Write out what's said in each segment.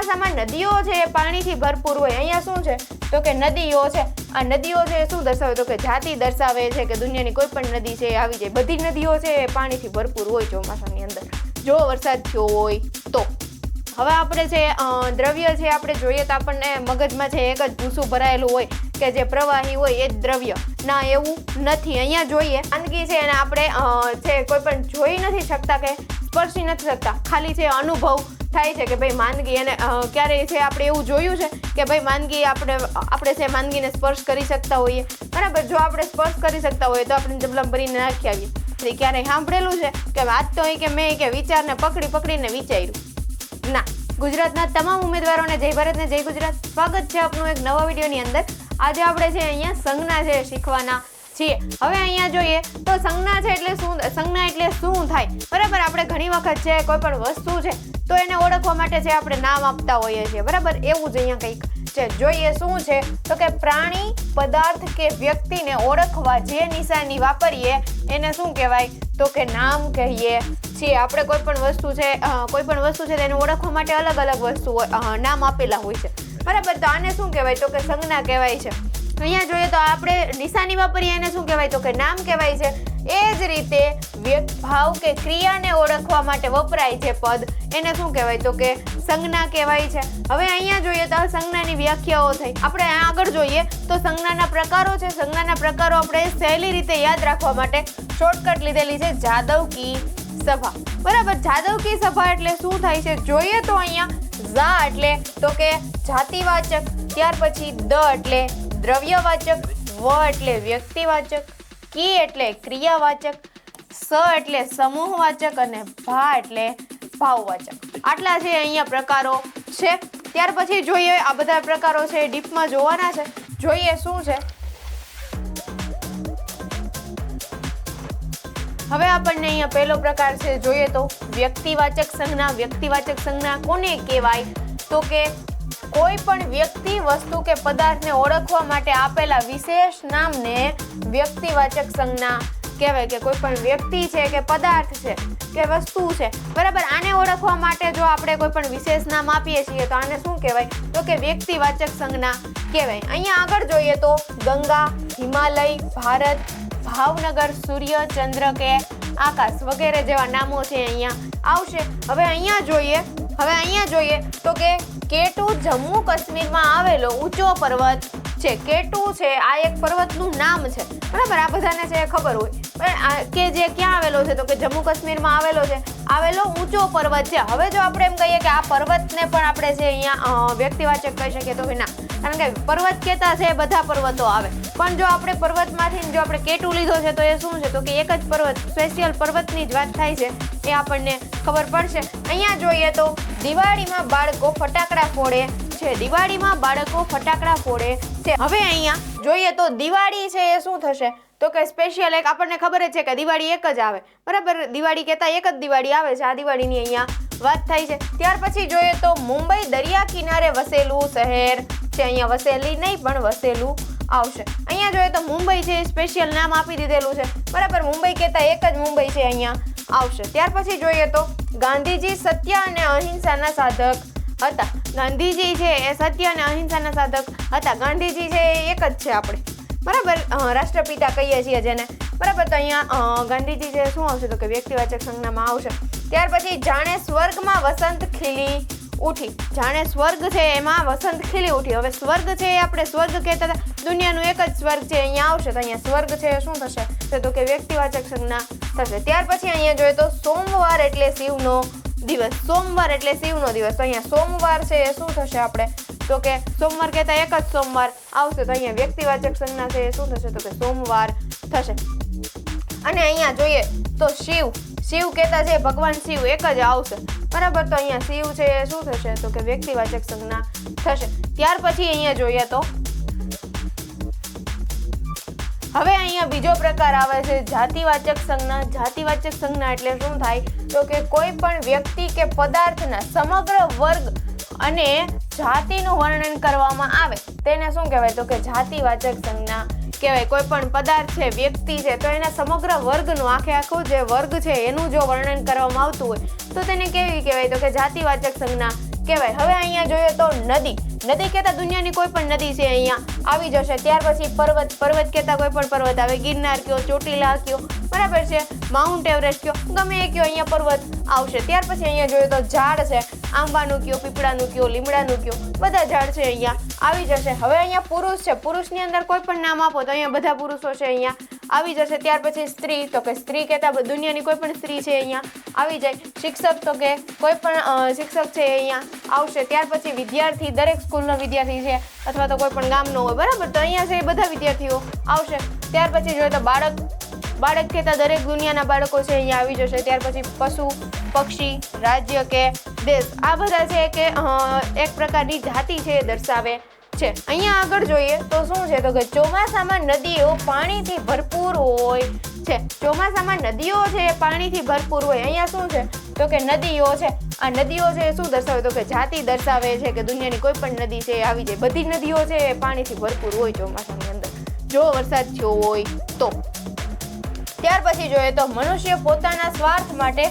ચોમાસામાં નદીઓ છે એ પાણીથી ભરપૂર હોય. અહીંયા શું છે? તો કે નદીઓ છે. આ નદીઓ છે શું દર્શાવે? તો કે જાતિ દર્શાવે છે કે દુનિયાની કોઈ પણ નદી છે આવી જાય. બધી નદીઓ છે એ પાણીથી ભરપૂર હોય ચોમાસાની અંદર. જો વરસાદ થયો હોય તો. હવે આપણે જે દ્રવ્ય છે આપણે જોઈએ તો આપણને મગજમાં છે એક જ ભૂસું ભરાયેલું હોય કે જે પ્રવાહી હોય એ જ દ્રવ્ય. ના, એવું નથી. અહીંયા જોઈએ. માંદગી છે એને આપણે છે કોઈ પણ જોઈ નથી શકતા કે સ્પર્શી નથી શકતા. ખાલી છે અનુભવ. થાય છે કે ભાઈ માંદગી એને અ, ક્યારેય છે આપણે એવું જોયું છે કે ભાઈ માંદગી આપણે આપણે છે માંદગીને સ્પર્શ કરી શકતા હોઈએ. બરાબર જો આપણે સ્પર્શ કરી શકતા હોઈએ તો આપણે જબલમ ભરીને નાખી આવીએ. એટલે ક્યારેય સાંભળેલું છે કે વાત તો એ કે મેં કે વિચારને પકડી પકડીને વિચાર્યું. ના ગુજરાતના તમામ ઉમેદવારોને જય ભારતને જય ગુજરાત. સ્વાગત છે આપનું એક નવા વિડીયોની અંદર. આજે આપણે છે અહીંયા સંજ્ઞા છે શીખવાના. છીએ હવે અહીંયા જોઈએ તો સંજ્ઞા છે એટલે શું, સંજ્ઞા એટલે શું થાય? બરાબર, આપણે ઘણી વખત છે કોઈ પણ વસ્તુ છે, તો એને ઓળખવા માટે છે આપણે નામ આપતા હોઈએ છીએ. બરાબર, એવું જ અહીંયા કંઈક છે. જોઈએ શું છે, તો કે પ્રાણી પદાર્થ કે વ્યક્તિને ઓળખવા જે નિશાની વાપરીએ, એને શું કહેવાય? તો કે નામ કહીએ. છીએ આપણે કોઈ પણ વસ્તુ છે કોઈ પણ વસ્તુ છે, તેને ઓળખવા માટે અલગ અલગ વસ્તુ નામ આપેલા હોય છે. બરાબર, તો આને શું કહેવાય? તો કે સંજ્ઞા કહેવાય છે. અહીંયા જોઈએ તો આપણે નિશાની વાપરીએ એને શું કહેવાય તો કે નામ કહેવાય છે. એ જ રીતે વ્યક્ત ભાવ કે ક્રિયાને ઓળખવા માટે વપરાય છે પદ. એને શું કહેવાય તો કે સંજ્ઞા કહેવાય છે. હવે અહીંયા જોઈએ તો સંજ્ઞાની વ્યાખ્યાઓ થઈ. આપણે આગળ જોઈએ તો સંજ્ઞાના પ્રકારો છે. સંજ્ઞાના પ્રકારો આપણે સહેલી રીતે યાદ રાખવા માટે શોર્ટકટ લીધેલી છે. જાદવ કી સભા. બરાબર, જાદવ કી સભા એટલે શું થાય છે? જોઈએ તો અહીંયા ઝા એટલે તો કે જાતિવાચક. ત્યાર પછી દ એટલે દ્રવ્યવાચક વ એટલે વ્યક્તિવાચક, કી એટલે ક્રિયાવાચક, સ એટલે સમૂહવાચક અને ભા એટલે ભાવવાચક. આટલા છે અહીંયા પ્રકારો છે. ત્યાર પછી જોઈએ આ બધા પ્રકારો છે ડીપમાં જોવાના છે. જોઈએ શું છે. હવે આપણને અહીંયા પહેલો પ્રકાર છે જોઈએ તો વ્યક્તિવાચક સંજ્ઞા. વ્યક્તિવાચક સંજ્ઞા કોને કહેવાય? તો કે કોઈ પણ વ્યક્તિ વસ્તુ કે પદાર્થને ઓળખવા માટે આપેલા વિશેષ નામને વ્યક્તિવાચક સંજ્ઞા કહેવાય કે કોઈ પણ વ્યક્તિ છે કે પદાર્થ છે કે વસ્તુ છે, બરાબર? આને ઓળખવા માટે જો આપણે કોઈ પણ વિશેષ નામ આપીએ છીએ તો આને શું કહેવાય? તો કે વ્યક્તિવાચક સંજ્ઞા કહેવાય. અહીંયા આગળ જોઈએ તો ગંગા, હિમાલય, ભારત, ભાવનગર, સૂર્ય, ચંદ્ર કે આકાશ વગેરે જેવા નામો છે અહીંયા આવશે. હવે અહીંયા જોઈએ, હવે અહીંયા જોઈએ તો કે કેટુ જમ્મુ કાશ્મીરમાં આવેલો ઊંચો પર્વત છે કેટુ છે, આ એક પર્વતનું નામ છે. બરાબર, આ બધાને છે ખબર હોય. પણ કે જે ક્યાં આવેલો છે, તો કે જમ્મુ કાશ્મીરમાં આવેલો છે. આવેલો ઊંચો પર્વત છે. હવે જો આપણે એમ કહીએ કે આ પર્વતને પણ આપણે છે અહીંયા વ્યક્તિવાચક કહી શકીએ તો ના કારણ કે પર્વત કહેતા છે બધા પર્વતો આવે. પણ જો આપણે પર્વતમાંથી, જો આપણે કેટું લીધો છે, તો એ શું છે? તો કે એક જ પર્વત સ્પેશિયલ પર્વતની જ વાત થાય છે, એ આપણને ખબર પડશે. અહીંયા જોઈએ તો દિવાળીમાં બાળકો ફટાકડા ફોડે છે. દિવાળીમાં બાળકો ફટાકડા ફોડે છે. હવે અહીંયા જોઈએ તો દિવાળી છે એ શું થશે? તો કે સ્પેશિયલ એક આપણને ખબર જ છે કે દિવાળી એક જ આવે. બરાબર? દિવાળી કહેતા એક જ દિવાળી આવે છે. આ દિવાળીની અહીંયા વાત થાય છે. ત્યાર પછી જોઈએ તો મુંબઈ દરિયા કિનારે વસેલું શહેર છે. અહીંયા વસેલી નહીં, પણ વસેલું આવશે. અહીંયા જોઈએ તો મુંબઈ છે સ્પેશિયલ નામ આપી દીધેલું છે. બરાબર? મુંબઈ કહેતા એક જ મુંબઈ છે અહીંયા આવશે. ત્યાર પછી જોઈએ તો ગાંધીજી સત્ય અને અહિંસાના સાધક હતા. ગાંધીજી છે એ સત્ય અને અહિંસાના સાધક હતા. ગાંધીજી છે એ એક જ છે આપણે. બરાબર? રાષ્ટ્રપિતા કહીએ છીએ જેને. બરાબર? તો અહીંયા ગાંધીજી છે શું આવશે? તો કે વ્યક્તિવાચક સંજ્ઞામાં આવશે. ત્યાર પછી જાણે સ્વર્ગમાં વસંત ખીલી ઉઠી. જાણે સ્વર્ગ છે એમાં વસંત ખીલી ઉઠી. હવે સ્વર્ગ છે એ આપણે સ્વર્ગ કહેતા હતા. દુનિયાનું એક જ સ્વર્ગ છે, અહીંયા આવશે. તો અહીંયા સ્વર્ગ છે શું થશે? તો કે વ્યક્તિવાચક સંજ્ઞા થશે. ત્યાર પછી અહીંયા જોઈએ તો સોમવાર એટલે શિવનો દિવસ સોમવાર એટલે શિવનો દિવસ. તો અહીંયા સોમવાર છે, એ શું થશે આપણે? તો કે સોમવાર કહેતા એક જ સોમવાર આવશે, તો અહીંયા વ્યક્તિવાચક સંજ્ઞા છે, એ શું થશે? તો કે સોમવાર થશે. અને અહીંયા જોઈએ તો શિવ શિવ કહેતા છે, ભગવાન શિવ એક જ આવશે. બરાબર? તો અહીંયા શિવ છે, એ શું થશે? તો કે વ્યક્તિવાચક સંજ્ઞા થશે. ત્યાર પછી અહીંયા જોઈએ તો હવે અહીંયા બીજો પ્રકાર આવે છે, જાતિવાચક સંજ્ઞા. જાતિવાચક સંજ્ઞા એટલે શું થાય? તો કે કોઈ પણ વ્યક્તિ કે પદાર્થના સમગ્ર વર્ગ અને જાતિનું વર્ણન કરવામાં આવે. તેને શું કહેવાય? તો કે જાતિવાચક સંજ્ઞા કહેવાય. કોઈ પણ પદાર્થ છે, વ્યક્તિ છે, તો એના સમગ્ર વર્ગનું, આખે આખું જે વર્ગ છે, એનું જો વર્ણન કરવામાં આવતું હોય, તો તેને કેવી કહેવાય? તો કે જાતિવાચક સંજ્ઞા. કહેવાય. હવે અહીંયા જોઈએ તો નદી. નદી કહેતા દુનિયાની કોઈ પણ નદી છે અહીંયા આવી જશે. ત્યાર પછી પર્વત પર્વત કહેતા કોઈ પણ પર્વત આવે. ગિરનાર કયો, ચોટીલા કયો, બરાબર છે? માઉન્ટ એવરેસ્ટ કયો, ગમે એ કયો અહીંયા પર્વત આવશે. ત્યાર પછી અહીંયા જોઈએ તો ઝાડ છે. આંબાનું કયો, પીપળાનું કયો, લીમડાનું કયો, બધા ઝાડ છે અહીંયા. આવી જશે. હવે અહીંયા પુરુષ છે. પુરુષની અંદર કોઈ પણ નામ આપો તો અહીંયા બધા પુરુષો છે અહીંયા. આવી જશે. ત્યાર પછી સ્ત્રી તો કે સ્ત્રી કહેતા દુનિયાની કોઈ પણ સ્ત્રી છે અહીંયા. આવી જાય. શિક્ષક તો કે કોઈ પણ શિક્ષક છે અહીંયા આવશે. ત્યાર પછી વિદ્યાર્થી, દરેક સ્કૂલનો વિદ્યાર્થી છે અથવા તો કોઈ પણ ગામનો હોય. બરાબર? તો અહીંયા છે એ બધા વિદ્યાર્થીઓ આવશે. ત્યાર પછી જોઈએ તો બાળક બાળક કહેતા દરેક દુનિયાના બાળકો છે અહીંયા આવી જશે. ત્યાર પછી પશુ, પક્ષી, રાજ્ય કે દેશ. આ બધા છે કે એક પ્રકારની જાતિ છે એ દર્શાવે છે. અહીંયા આગળ જોઈએ તો શું છે? તો કે ચોમાસામાં નદીઓ પાણીથી ભરપૂર હોય છે. ચોમાસામાં નદીઓ છે એ પાણીથી ભરપૂર હોય. અહીંયા શું છે? તો કે નદીઓ છે. આ નદીઓ છે શું દર્શાવે? તો કે જાતિ દર્શાવે છે કે દુનિયાની કોઈ પણ નદી છે આવી જાય. બધી નદીઓ છે એ પાણીથી ભરપૂર હોય ચોમાસાની અંદર. જો વરસાદ થયો હોય તો. ત્યાર પછી જોઈએ તો મનુષ્ય પોતાના સ્વાર્થ માટે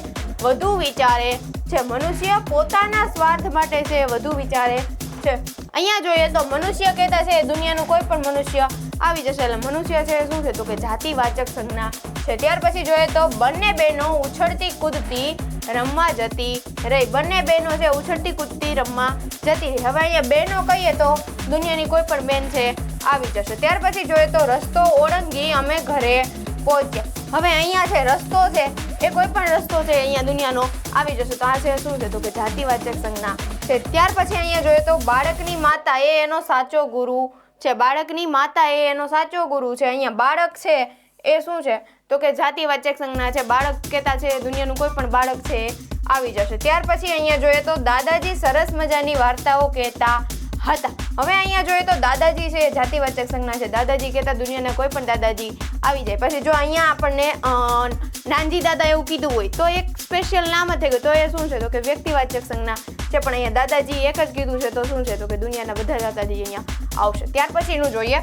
વધુ વિચારે છે. મનુષ્ય પોતાના સ્વાર્થ માટે છે વધુ વિચારે છે. અહીંયા જોઈએ તો મનુષ્ય કહેતા છે દુનિયાનું કોઈ પણ મનુષ્ય આવી જશે. એટલે મનુષ્ય છે શું છે? તો કે જાતિવાચક સંજ્ઞા છે. ત્યાર પછી જોઈએ તો બંને બહેનો ઉછળતી કૂદતી રમવા જતી રહી. બંને બહેનો છે ઉછળતી કૂદતી રમવા જતી રહી. હવે અહીંયા બહેનો કહીએ તો દુનિયાની કોઈ પણ બહેન છે આવી જશે. ત્યાર પછી જોઈએ તો રસ્તો ઓળંગી અમે ઘરે પહોંચ્યા. હવે અહીંયા છે, રસ્તો છે. એ કોઈ પણ રસ્તો છે, અહીંયા દુનિયાનો. આવી જશે તો આ છે શું છે? તો કે જાતિવાચક સંજ્ઞા. છે, ત્યાર પછી અહીંયા જોઈએ તો બાળકની માતા એ એનો સાચો ગુરુ છે. બાળકની માતા એ એનો સાચો ગુરુ છે. અહીંયા બાળક છે એ શું છે? તો કે જાતિવાચક સંજ્ઞા છે. બાળક કહેતા છે, દુનિયાનું કોઈ પણ બાળક છે આવી જશે. ત્યાર પછી અહીંયા જોઈએ તો દાદાજી સરસ મજાની વાર્તાઓ કહેતા હતા. હવે અહીંયા જોઈએ તો દાદાજી છે જાતિવાચક સંજ્ઞા છે. દાદાજી કહેતા, દુનિયાના કોઈ પણ દાદાજી આવી જાય. પછી જો અહીંયા આપણને નાનજી દાદા એવું કીધું હોય, તો એક સ્પેશિયલ નામ થઈ ગયું. તો એ શું છે? તો કે વ્યક્તિવાચક સંજ્ઞા છે, પણ અહીંયા દાદાજી એક જ કીધું છે, તો શું છે? તો કે દુનિયાના બધા દાદાજી અહીંયા આવશે. ત્યાર પછીનું જોઈએ.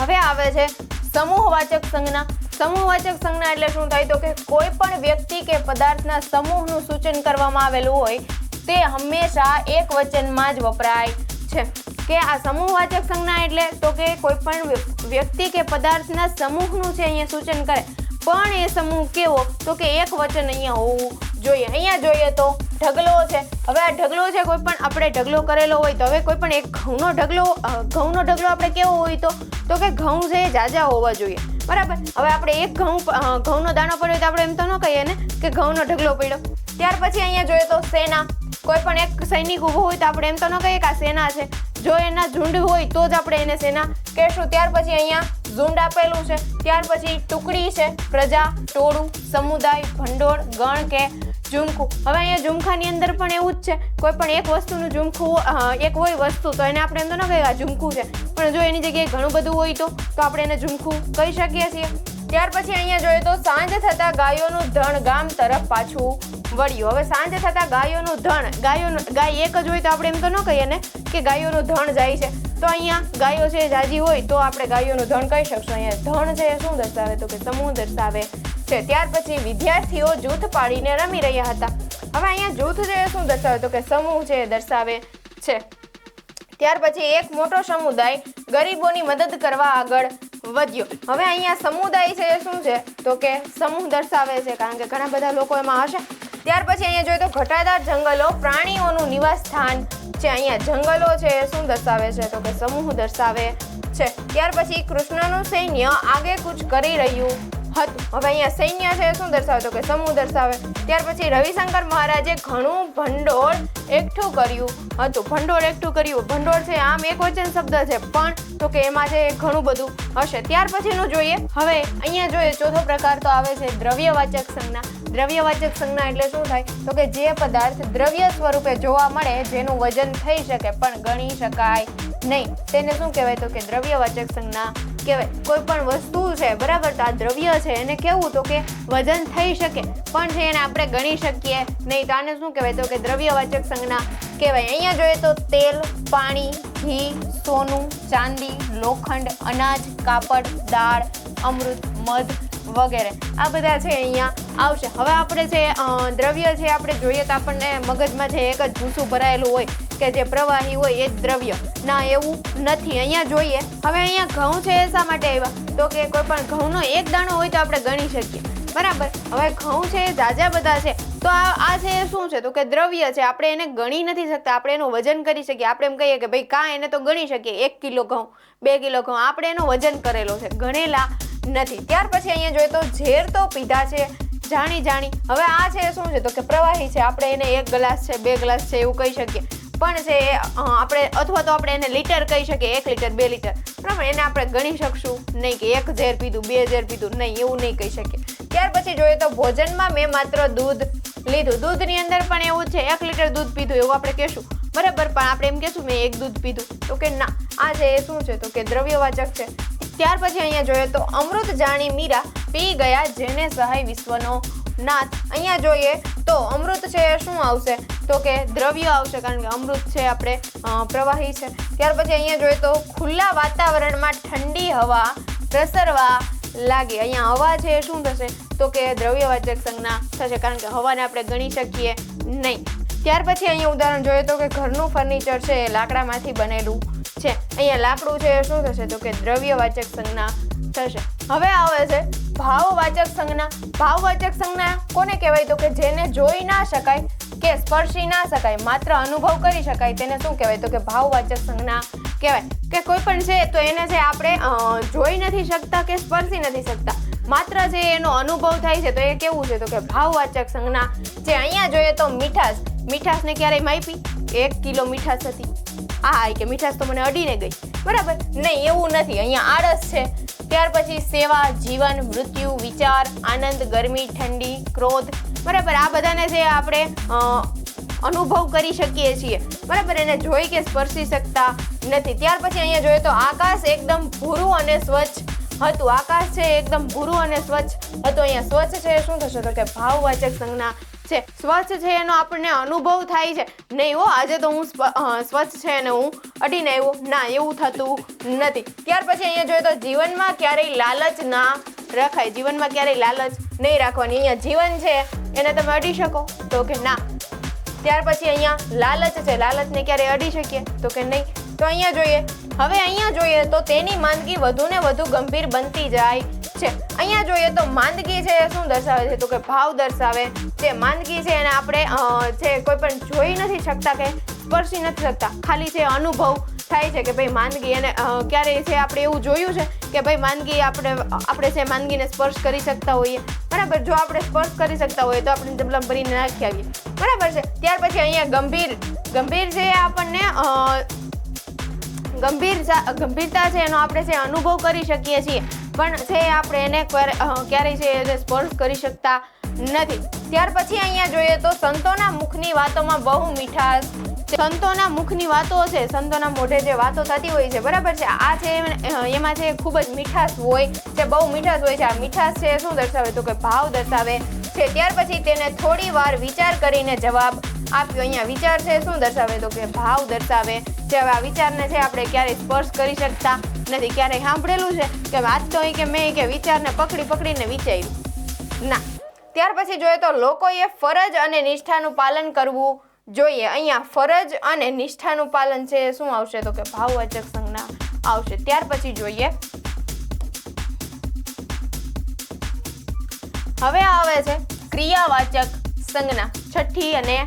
હવે આવે છે સમૂહવાચક સંજ્ઞા. સમૂહવાચક સંજ્ઞા એટલે શું થાય? તો કે કોઈ પણ વ્યક્તિ કે પદાર્થના સમૂહનું સૂચન કરવામાં આવેલું હોય તે હંમેશા એક વચનમાં જ વપરાય છે કે આ સમૂહવાચક સંજ્ઞા એટલે તો કે કોઈ પણ વ્યક્તિ કે પદાર્થના સમૂહનું છે અહીંયા સૂચન કરે. પણ એ સમૂહ કેવો? તો કે એક વચન અહીંયા હોવું જોઈએ. અહીંયા જોઈએ તો ઢગલો છે. હવે આ ઢગલો છે કોઈ પણ આપણે ઢગલો કરેલો હોય તો. હવે કોઈ પણ એક ઘઉંનો ઢગલો ઘઉંનો ઢગલો આપણે કેવો હોય તો? તો કે ઘઉં છે એ જાજા હોવા જોઈએ. બરાબર? હવે આપણે એક ઘઉં ઘઉંનો દાણો પડ્યો તો આપણે એમ તો ન કહીએ ને કે ઘઉંનો ઢગલો પડ્યો. ત્યાર પછી અહીંયા જોઈએ તો સેના. કોઈ પણ એક સૈનિક ઊભો હોય તો આપણે એમ તો ન કહીએ કે આ સેના છે. જો એના ઝુંડ હોય તો જ આપણે એને સેના કહેશું. ત્યાર પછી અહીંયા ઝુંડ આપેલું છે. ત્યાર પછી ટુકડી છે. પ્રજા, ટોળું, સમુદાય, ભંડોળ, ગણ કે ઝુમખું. હવે અહીંયા ઝુમખાની અંદર પણ એવું જ છે. કોઈ પણ એક વસ્તુનું ઝુમખું એક હોય વસ્તુ તો એને આપણે એમ તો ન કહીએ ઝુમખું છે. પણ જો એની જગ્યાએ ઘણું બધું હોય તો તો આપણે એને ઝુમખું કહી શકીએ છીએ. ત્યાર પછી અહીંયા જોઈએ તો સાંજ થતા ગાયોનું ધણ ગામ તરફ પાછું વળ્યું. હવે સાંજ થતા ગાયોનું ધણ, ગાયોનું, ગાય એક જ હોય તો આપણે એમ તો ન કહીએ ને કે ગાયોનું ધણ જાય છે. તો અહીંયા ગાયો છે જાજી હોય તો આપણે ગાયોનું ધણ કહી શકશું. અહીંયા ધણ છે એ શું દર્શાવે તો કે સમૂહ દર્શાવે છે. ત્યાર પછી વિદ્યાર્થીઓ જૂથ પાડીને રમી રહ્યા હતા. હવે અહીંયા જૂથ છે એ શું દર્શાવે તો કે સમૂહ છે એ દર્શાવે છે. ત્યાર પછી એક મોટો સમુદાય ગરીબોની મદદ કરવા આગળ વધ્યો. હવે અહીંયા સમુદાય છે શું છે તો કે સમૂહ દર્શાવે છે. કારણ કે ઘણા બધા લોકો એમાં હશે. ત્યાર પછી અહીંયા જોઈએ તો ઘટાદાર જંગલો, પ્રાણીઓનું નિવાસ સ્થાન છે. અહીંયા જંગલો છે, શું દર્શાવે છે તો કે સમૂહ દર્શાવે છે. ત્યાર પછી કૃષ્ણનું સૈન્ય આગે કૂચ કરી રહ્યું હતું હવે અહીંયા સૈન્ય છે, શું દર્શાવતો કે સમૂહ દર્શાવે. ત્યાર પછી રવિશંકર મહારાજે ઘણું ભંડોળ એકઠું કર્યું હતું. ભંડોળ એકઠું કર્યું. ભંડોળ છે, આમ એક વચન શબ્દ છે, પણ તો કે એમાં છે ઘણું બધું હશે. ત્યાર પછીનું જોઈએ. હવે અહીંયા જોઈએ, ચોથો પ્રકાર તો આવે છે દ્રવ્યવાચક સંજ્ઞા. દ્રવ્યવાચક સંજ્ઞા એટલે શું થાય? તો કે જે પદાર્થ દ્રવ્ય સ્વરૂપે જોવા મળે, જેનું વજન થઈ શકે, પણ ગણી શકાય નહીં. તેને શું કહેવાય? તો કે દ્રવ્યવાચક સંજ્ઞા. કહેવાય, કોઈ પણ વસ્તુ છે, બરાબર? તો આ દ્રવ્ય છે, એને કેવું તો કે વજન થઈ શકે. પણ છે એને આપણે ગણી શકીએ નહીં. તો આને શું કહેવાય? તો કે દ્રવ્યવાચક સંજ્ઞા કહેવાય. અહીંયા જોઈએ તો તેલ, પાણી, ઘી, સોનું, ચાંદી, લોખંડ, અનાજ, કાપડ, દાળ, અમૃત, મધ વગેરે. આ બધા છે અહીંયા આવશે. હવે આપણે જે દ્રવ્ય છે, આપણે જોઈએ તો આપણને મગજમાં જે એક જ ભૂસું ભરાયેલું હોય કે જે પ્રવાહી હોય એ જ દ્રવ્ય. ના, એવું નથી. અહીંયા જોઈએ. હવે અહીંયા ઘઉં છે એ શા માટે આવ્યા? તો કે કોઈ પણ ઘઉંનો એક દાણો હોય તો આપણે ગણી શકીએ. બરાબર? હવે ઘઉં છે એ ઝાઝા બધા છે. તો આ આ છે એ શું છે? તો કે દ્રવ્ય છે. આપણે એને ગણી નથી શકતા. આપણે એનું વજન કરી શકીએ. આપણે એમ કહીએ કે ભાઈ કાં એને તો ગણી શકીએ. એક કિલો ઘઉં, બે કિલો ઘઉં. આપણે એનું વજન કરેલો છે. ગણેલા નથી. ત્યાર પછી અહીંયા જોઈએ તો ઝેર તો પીધા છે. જાણી જાણી. હવે આ છે શું છે? તો કે પ્રવાહી છે. આપણે એને એક ગ્લાસ છે, બે ગ્લાસ છે, એવું કહી શકીએ. પણ છે એ, આપણે અથવા તો આપણે એને લીટર કહી શકીએ એક લીટર બે લીટર. બરાબર એને આપણે ગણી શકશું. નહીં કે એક ઝેર પીધું બે ઝેર પીધું નહીં એવું નહીં કહી શકીએ. ત્યાર પછી જોઈએ તો ભોજનમાં મેં માત્ર દૂધ લીધું. દૂધની અંદર પણ એવું છે એક લીટર દૂધ પીધું એવું આપણે કહેશું. બરાબર પણ આપણે એમ કહેશું મેં એક દૂધ પીધું. તો કે ના આ છે એ શું છે તો કે દ્રવ્યવાચક છે. ત્યાર પછી અહીંયા જોઈએ તો અમૃત જાણી મીરા પી ગયા જેને સહાય વિશ્વનો નાથ, અહીંયા જોઈએ તો અમૃત છે, શું આવશે? તો કે દ્રવ્ય આવશે, કારણ કે અમૃત છે આપણે પ્રવાહી છે. ત્યાર પછી અહીંયા જોઈએ તો ખુલ્લા વાતાવરણમાં ઠંડી હવા પ્રસરવા લાગે. અહીંયા હવા છે, શું થશે? તો કે દ્રવ્યવાચક સંજ્ઞા થશે, કારણ કે હવાને આપણે ગણી શકીએ નહીં. ત્યાર પછી અહીંયા ઉદાહરણ જોઈએ તો કે ઘરનું ફર્નિચર છે, એ લાકડામાંથી બનેલું છે. અહીંયા લાકડું છે શું થશે? તો કે દ્રવ્યવાચક સંજ્ઞા થશે. હવે આવે છે ભાવવાચક સંજ્ઞા ભાવવાચક સંજ્ઞા કોને કહેવાય તો કે જેને જોઈ ના શકાય કે સ્પર્શી ના શકાય, માત્ર અનુભવ કરી શકાય તેને શું કહેવાય તો કે ભાવવાચક સંજ્ઞા કહેવાય. કે કોઈ પણ છે તો એને છે આપણે જોઈ નથી શકતા કે સ્પર્શી નથી શકતા, માત્ર જે એનો અનુભવ થાય છે તો એ કેવું છે તો કે ભાવવાચક સંજ્ઞા જે અહીંયા જોઈએ તો મીઠાશ, મીઠાશને ક્યારેય માપી? એક કિલો મીઠાશ હતી. આ કે મીઠાશ તો મને અડીને ગઈ. બરાબર? નહીં, એવું નથી. અહીંયા આળસ છે. ત્યાર પછી સેવા, જીવન, મૃત્યુ, વિચાર, આનંદ, ગરમી, ઠંડી, ક્રોધ, બરાબર, આ બધાને જે આપણે અનુભવ કરી શકીએ છીએ, બરાબર, એને જોઈ કે સ્પર્શી શકતા નથી. ત્યાર પછી અહીંયા જોઈએ તો આકાશ એકદમ ભૂરું અને સ્વચ્છ હતું. આકાશ છે એકદમ ભૂરું અને સ્વચ્છ હતું. અહીંયા સ્વચ્છ છે, શું થશે? તો કે ભાવવાચક સંજ્ઞા છે. સ્વચ્છ છે એનો આપણને અનુભવ થાય છે. નહીં હો, આજે તો હું સ્વચ્છ છે અને હું અડીને આવ્યો. ના, એવું થતું નથી. ત્યાર પછી અહીંયા જોઈએ તો જીવનમાં ક્યારેય લાલચ ના રખાય. જીવનમાં ક્યારેય લાલચ નહીં રાખવાની. અહીંયા જીવન છે, એને તમે અડી શકો. તો કે ના. ત્યાર પછી અહીંયા લાલચ છે. લાલચને ક્યારે અડી શકીએ? તો કે નહીં. તો અહીંયા જોઈએ. હવે અહીંયા જોઈએ તો તેની માંદગી વધુ ને વધુ ગંભીર બનતી જાય છે. અહીંયા જોઈએ તો માંદગી છે, શું દર્શાવે છે? તો કે ભાવ દર્શાવે જે માંદગી છે એને આપણે જે કોઈ પણ જોઈ નથી શકતા કે સ્પર્શી નથી શકતા. ખાલી છે અનુભવ થાય છે કે ભાઈ માંદગી અને ક્યારે છે આપણે એવું જોયું છે કે ભાઈ માંદગી આપણે આપણે છે માંદગીને સ્પર્શ કરી શકતા હોઈએ. બરાબર, જો આપણે સ્પર્શ કરી શકતા હોઈએ તો આપણે ડબલા ભરીને નાખી આવીએ. બરાબર છે. ત્યાર પછી અહીંયા ગંભીર ગંભીર છે આપણને ગંભીર ગંભીરતા છે એનો આપણે છે અનુભવ કરી શકીએ છીએ. પણ છે આપણે એને ક્યારે- ક્યારેય છે એને સ્પર્શ કરી શકતા નથી. ત્યાર પછી અહીંયા જોઈએ તો સંતોના મુખની વાતોમાં બહુ મીઠાશ સંતોના મુખની વાતો છે, સંતોના મોઢે જે વાતો થતી હોય છે, બરાબર છે? આ છે એમાં છે ખૂબ જ મીઠાશ હોય છે, બહુ મીઠાશ હોય છે. આ મીઠાશ છે શું દર્શાવે? તો કે ભાવ દર્શાવે છે. ત્યાર પછી તેને થોડી વાર વિચાર કરીને જવાબ આપ્યો. અહીંયા વિચાર છે શું દર્શાવે? તો કે ભાવ દર્શાવે હવે આ વિચારને છે આપણે ક્યારેય સ્પર્શ કરી શકતા નથી, ક્યારેય સાંભળેલું છે કે વાત તો કે મેં કે વિચારને પકડી પકડીને વિચાર્યું. ના. ત્યાર પછી જોઈએ તો લોકોએ ફરજ અને નિષ્ઠાનું પાલન કરવું જોઈએ. અહીંયા ફરજ અને નિષ્ઠાનું પાલન છે શું આવશે? તો કે ભાવવાચક સંજ્ઞા આવશે. ત્યાર પછી જોઈએ. હવે આવે છે ક્રિયાવાચક સંજ્ઞા. છઠ્ઠી અને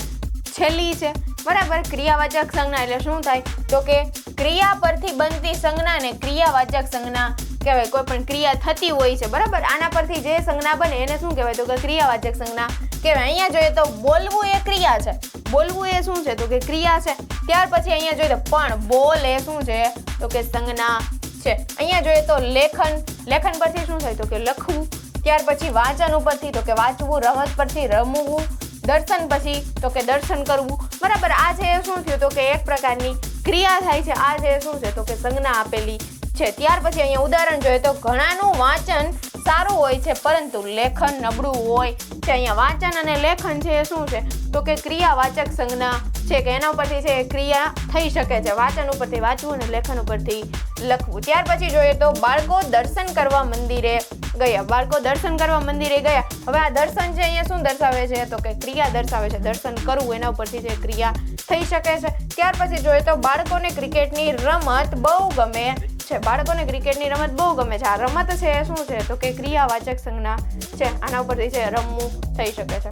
છેલ્લી છે. બરાબર? ક્રિયાવાચક સંજ્ઞા એટલે શું થાય? તો કે ક્રિયા પરથી બનતી સંજ્ઞાને ક્રિયાવાચક સંજ્ઞા કહેવાય. કોઈ પણ ક્રિયા થતી હોય છે, બરાબર? આના પરથી જે સંજ્ઞા બને એને શું કહેવાય? તો કે ક્રિયાવાચક સંજ્ઞા કહેવાય. અહીંયા જોઈએ તો બોલવું એ ક્રિયા છે. બોલવું એ શું છે? તો કે ક્રિયા છે. ત્યાર પછી અહીંયા જોઈએ તો પણ બોલ એ શું છે? તો કે સંજ્ઞા છે. અહીંયા જોઈએ તો લેખન. લેખન પરથી શું થાય? તો કે લખવું. ત્યાર પછી વાંચન ઉપરથી તો કે વાંચવું, રમત પરથી રમવું, દર્શન પછી તો કે દર્શન કરવું. બરાબર? આ છે શું થયું? તો કે એક પ્રકારની ક્રિયા થાય છે. આ જે શું છે? તો કે સંજ્ઞા આપેલી છે. ત્યાર પછી અહીંયા ઉદાહરણ જોઈએ તો ઘણાનું વાંચન સારું હોય છે, પરંતુ લેખન નબળું હોય છે. અહીંયા વાંચન અને લેખન છે એ શું છે? તો કે ક્રિયાવાચક સંજ્ઞા છે કે એના ઉપરથી છે ક્રિયા થઈ શકે છે. વાંચન ઉપરથી વાંચવું અને લેખન ઉપરથી લખવું. ત્યાર પછી જોઈએ તો બાળકો દર્શન કરવા મંદિરે ગયા. બાળકો દર્શન કરવા મંદિરે ગયા. હવે આ દર્શન છે અહીંયા શું દર્શાવે છે? તો કે ક્રિયા દર્શાવે છે. દર્શન કરવું એના ઉપરથી જે ક્રિયા થઈ શકે છે. ત્યાર પછી જોઈએ તો બાળકોને ક્રિકેટની રમત બહુ ગમે છે. બાળકોને ક્રિકેટની રમત બહુ ગમે છે. આ રમત છે શું છે? તો કે ક્રિયાવાચક સંજ્ઞા છે. આના ઉપરથી છે રમવું થઈ શકે છે.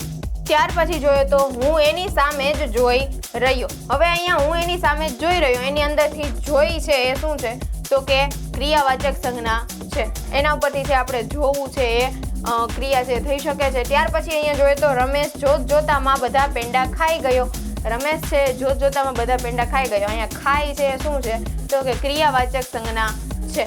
ત્યાર પછી જોઈએ તો હું એની સામે જ જોઈ રહ્યો. હવે અહીંયા હું એની સામે જોઈ રહ્યો. એની અંદરથી જોઈ છે એ શું છે? તો કે ક્રિયાવાચક સંજ્ઞા છે. એના ઉપરથી છે આપણે જોવું છે એ ક્રિયા છે થઈ શકે છે. ત્યાર પછી અહીંયા જોઈએ તો રમેશ જોત જોતામાં બધા પેંડા ખાઈ ગયો. રમેશ છે જોત જોતામાં બધા પેંડા ખાઈ ગયો. અહીંયા ખાઈ છે શું છે? તો કે ક્રિયાવાચક સંજ્ઞા છે.